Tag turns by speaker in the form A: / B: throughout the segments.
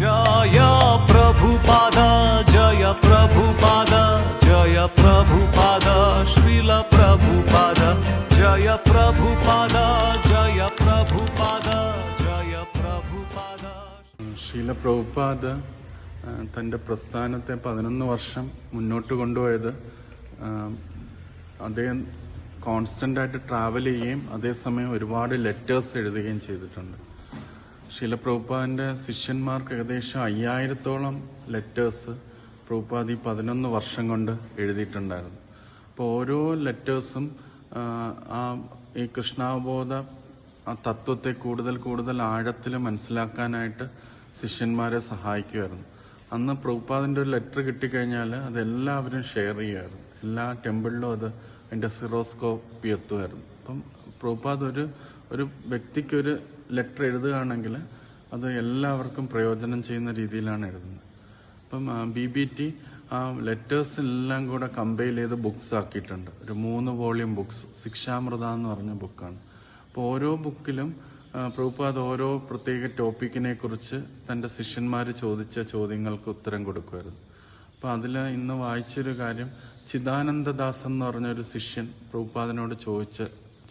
A: ജയ പ്രഭുപാദ ജയ ജയ
B: ജയ ജയ ജയ തന്റെ പ്രസ്ഥാനത്തെ പതിനൊന്ന് വർഷം മുന്നോട്ട് കൊണ്ടുപോയത് അദ്ദേഹം കോൺസ്റ്റന്റായിട്ട് ട്രാവൽ ചെയ്യുകയും അതേസമയം ഒരുപാട് ലെറ്റേഴ്സ് എഴുതുകയും ചെയ്തിട്ടുണ്ട്. ശീല പ്രഭുപാദിന്റെ ശിഷ്യന്മാർക്ക് ഏകദേശം അയ്യായിരത്തോളം ലെറ്റേഴ്സ് പ്രഭുപാദി പതിനൊന്ന് വർഷം കൊണ്ട് എഴുതിയിട്ടുണ്ടായിരുന്നു. അപ്പോൾ ഓരോ ലെറ്റേഴ്സും ആ ഈ കൃഷ്ണാബോധ ആ തത്വത്തെ കൂടുതൽ കൂടുതൽ ആഴത്തിൽ മനസ്സിലാക്കാനായിട്ട് ശിഷ്യന്മാരെ സഹായിക്കുമായിരുന്നു. അന്ന് പ്രഭുപാദിന്റെ ഒരു ലെറ്റർ കിട്ടിക്കഴിഞ്ഞാൽ അത് എല്ലാവരും ഷെയർ ചെയ്യുമായിരുന്നു. എല്ലാ ടെമ്പിളിലും അത് അതിന്റെ സിറോസ്കോപ്പി എത്തുമായിരുന്നു അപ്പം പ്രഭുപാദ് ഒരു ഒരു വ്യക്തിക്ക് ഒരു ലെറ്റർ എഴുതുകയാണെങ്കിൽ അത് എല്ലാവർക്കും പ്രയോജനം ചെയ്യുന്ന രീതിയിലാണ് എഴുതുന്നത്. അപ്പം ബി ബി ടി ആ ലെറ്റേഴ്സ് എല്ലാം കൂടെ കമ്പൈൽ ചെയ്ത് ബുക്സ് ആക്കിയിട്ടുണ്ട്. ഒരു മൂന്ന് വോളിയം ബുക്സ് ശിക്ഷാമൃത എന്ന് പറഞ്ഞ ബുക്കാണ്. അപ്പോൾ ഓരോ ബുക്കിലും പ്രഭുപാദ് ഓരോ പ്രത്യേക ടോപ്പിക്കിനെ കുറിച്ച് തന്റെ ശിഷ്യന്മാർ ചോദിച്ച ചോദ്യങ്ങൾക്ക് ഉത്തരം കൊടുക്കുമായിരുന്നു. അപ്പൊ അതിൽ ഇന്ന് വായിച്ചൊരു കാര്യം ചിദാനന്ദദാസ് എന്ന് പറഞ്ഞ ഒരു ശിഷ്യൻ പ്രഭുപാദിനോട് ചോദിച്ച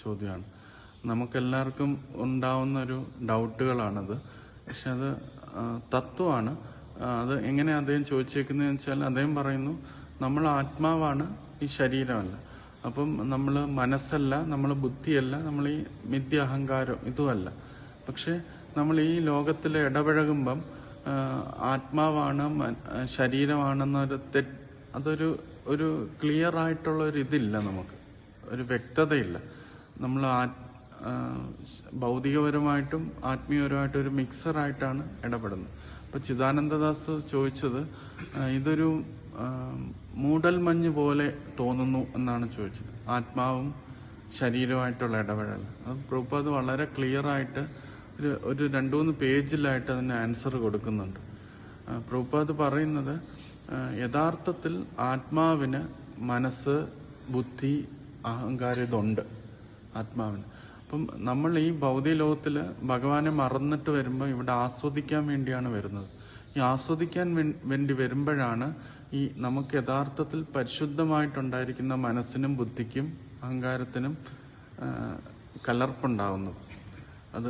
B: ചോദ്യമാണ്. നമുക്കെല്ലാവർക്കും ഉണ്ടാവുന്ന ഒരു ഡൗട്ടുകളാണത്. പക്ഷെ അത് തത്വമാണ്. അത് എങ്ങനെ അദ്ദേഹം ചോദിച്ചേക്കുന്നതെന്ന് വെച്ചാൽ അദ്ദേഹം പറയുന്നു നമ്മൾ ആത്മാവാണ് ഈ ശരീരമല്ല. അപ്പം നമ്മൾ മനസ്സല്ല നമ്മൾ ബുദ്ധിയല്ല നമ്മൾ ഈ മിഥ്യ അഹങ്കാരം ഇതുമല്ല. പക്ഷെ നമ്മൾ ഈ ലോകത്തിൽ ഇടപഴകുമ്പം ആത്മാവാണ് ശരീരമാണെന്നൊരു തെ അതൊരു ഒരു ക്ലിയർ ആയിട്ടുള്ള ഒരു ഇതില്ല നമുക്ക്. ഒരു വ്യക്തതയില്ല. നമ്മൾ ഭൗതികപരമായിട്ടും ആത്മീയപരമായിട്ടും ഒരു മിക്സറായിട്ടാണ് ഇടപെടുന്നത്. അപ്പൊ ചിദാനന്ദദാസ് ചോദിച്ചത് ഇതൊരു മൂടൽ മഞ്ഞ് പോലെ തോന്നുന്നു എന്നാണ് ചോദിച്ചത്. ആത്മാവും ശരീരമായിട്ടുള്ള ഇടപെടൽ അത് പ്രഭുപാദ് വളരെ ക്ലിയർ ആയിട്ട് ഒരു ഒരു രണ്ടു മൂന്ന് പേജിലായിട്ട് അതിന് ആൻസർ കൊടുക്കുന്നുണ്ട്. പ്രഭുപാദ് പറയുന്നത് യഥാർത്ഥത്തിൽ ആത്മാവിന് മനസ്സ് ബുദ്ധി അഹങ്കാരം ഇതുണ്ട്. ആത്മാവിന്. അപ്പം നമ്മൾ ഈ ഭൗതിക ലോകത്തിൽ ഭഗവാനെ മറന്നിട്ട് വരുമ്പോൾ ഇവിടെ ആസ്വദിക്കാൻ വേണ്ടിയാണ് വരുന്നത്. ഈ ആസ്വദിക്കാൻ വേണ്ടി വരുമ്പോഴാണ് ഈ നമുക്ക് യഥാർത്ഥത്തിൽ പരിശുദ്ധമായിട്ടുണ്ടായിരിക്കുന്ന മനസ്സിനും ബുദ്ധിക്കും അഹങ്കാരത്തിനും കലർപ്പുണ്ടാവുന്നത്. അത്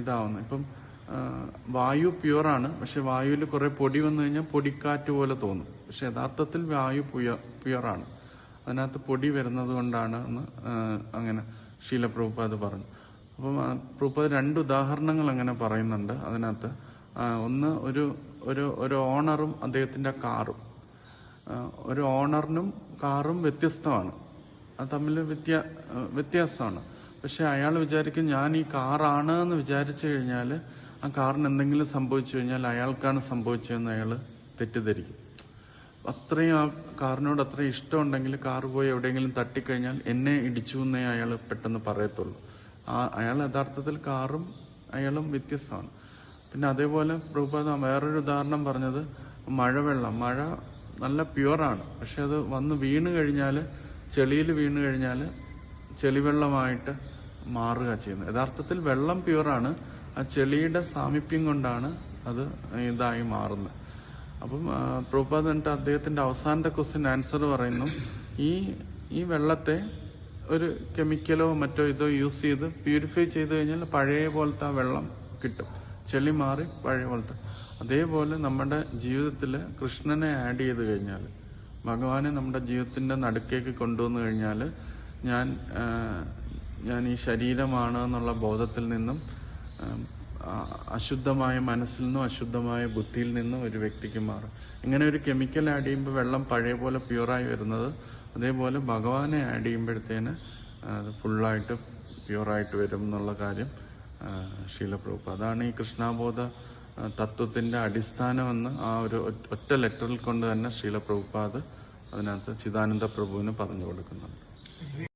B: ഇതാവുന്നു ഇപ്പം വായു പ്യുവറാണ്. പക്ഷെ വായുവിൽ കുറെ പൊടി വന്നു കഴിഞ്ഞാൽ പൊടിക്കാറ്റ് പോലെ തോന്നും. പക്ഷെ യഥാർത്ഥത്തിൽ വായു പ്യുവറാണ്. അതിനകത്ത് പൊടി വരുന്നത് കൊണ്ടാണ് അങ്ങനെ ശീലപ്രഭുപാദ് പറഞ്ഞു. അപ്പം പ്രഭുപാദ് രണ്ട് ഉദാഹരണങ്ങൾ അങ്ങനെ പറയുന്നുണ്ട് അതിനകത്ത്. ഒന്ന് ഒരു ഒരു ഒരു ഓണറും അദ്ദേഹത്തിന്റെ കാറും. ഒരു ഓണറിനും കാറും വ്യത്യസ്തമാണ്. അത് തമ്മിൽ വ്യത്യ വ്യത്യാസമാണ്. പക്ഷെ അയാൾ വിചാരിക്കും ഞാൻ ഈ കാറാണ് എന്ന് വിചാരിച്ചു കഴിഞ്ഞാൽ ആ കാറിന് എന്തെങ്കിലും സംഭവിച്ചു കഴിഞ്ഞാൽ അയാൾക്കാണ് സംഭവിച്ചതെന്ന് അയാൾ തെറ്റിദ്ധരിക്കും. അത്രയും ആ കാറിനോട് അത്രയും ഇഷ്ടമുണ്ടെങ്കിൽ കാർ പോയി എവിടെയെങ്കിലും തട്ടിക്കഴിഞ്ഞാൽ എന്നെ ഇടിച്ചു എന്നേ അയാൾ പെട്ടെന്ന് പറയത്തുള്ളൂ. ആ അയാൾ യഥാർത്ഥത്തിൽ കാറും അയാളും വ്യത്യസ്തമാണ്. പിന്നെ അതേപോലെ പ്രഭുപാദ വേറൊരു ഉദാഹരണം പറഞ്ഞത് മഴവെള്ളം. മഴ നല്ല പ്യുവറാണ്. പക്ഷെ അത് വന്ന് വീണ് കഴിഞ്ഞാൽ ചെളിയിൽ വീണ് കഴിഞ്ഞാൽ ചെളിവെള്ളമായിട്ട് മാറുക ചെയ്യുന്നത്. യഥാർത്ഥത്തിൽ വെള്ളം പ്യുവറാണ്. ആ ചെളിയുടെ സാമീപ്യം കൊണ്ടാണ് അത് ഇതായി മാറുന്നത്. അപ്പം പ്രഭുപാദ് എന്നിട്ട് അദ്ദേഹത്തിന്റെ അവസാനത്തെ ക്വസ്റ്റ്യൻ ആൻസർ പറയുന്നു. ഈ ഈ വെള്ളത്തെ ഒരു കെമിക്കലോ മറ്റോ ഇതോ യൂസ് ചെയ്ത് പ്യൂരിഫൈ ചെയ്ത് കഴിഞ്ഞാൽ പഴയ പോലത്തെ ആ വെള്ളം കിട്ടും. ചെളി മാറി പഴയ പോലത്തെ. അതേപോലെ നമ്മുടെ ജീവിതത്തിൽ കൃഷ്ണനെ ആഡ് ചെയ്ത് കഴിഞ്ഞാൽ ഭഗവാനെ നമ്മുടെ ജീവിതത്തിന്റെ നടുക്കേക്ക് കൊണ്ടുവന്നു കഴിഞ്ഞാൽ ഞാൻ ഞാൻ ഈ ശരീരമാണ് എന്നുള്ള ബോധത്തിൽ നിന്നും അശുദ്ധമായ മനസ്സിൽ നിന്നും അശുദ്ധമായ ബുദ്ധിയിൽ നിന്നും ഒരു വ്യക്തിക്ക് മാറും. ഇങ്ങനെ ഒരു കെമിക്കൽ ആഡ് ചെയ്യുമ്പോൾ വെള്ളം പഴയ പോലെ പ്യുവറായി വരുന്നത് അതേപോലെ ഭഗവാനെ ആഡ് ചെയ്യുമ്പോഴത്തേന് അത് ഫുള്ളായിട്ട് പ്യുവറായിട്ട് വരും എന്നുള്ള കാര്യം ശീലപ്രൂപ്പ് അതാണ് ഈ കൃഷ്ണാബോധ തത്വത്തിന്റെ അടിസ്ഥാനമെന്ന് ആ ഒരു ഒറ്റ- ലെറ്ററിൽ കൊണ്ട് തന്നെ ശീലപ്രഭുപാദ് അതിനകത്ത് ചിദാനന്ദ പ്രഭുവിന് പറഞ്ഞു കൊടുക്കുന്നുണ്ട്.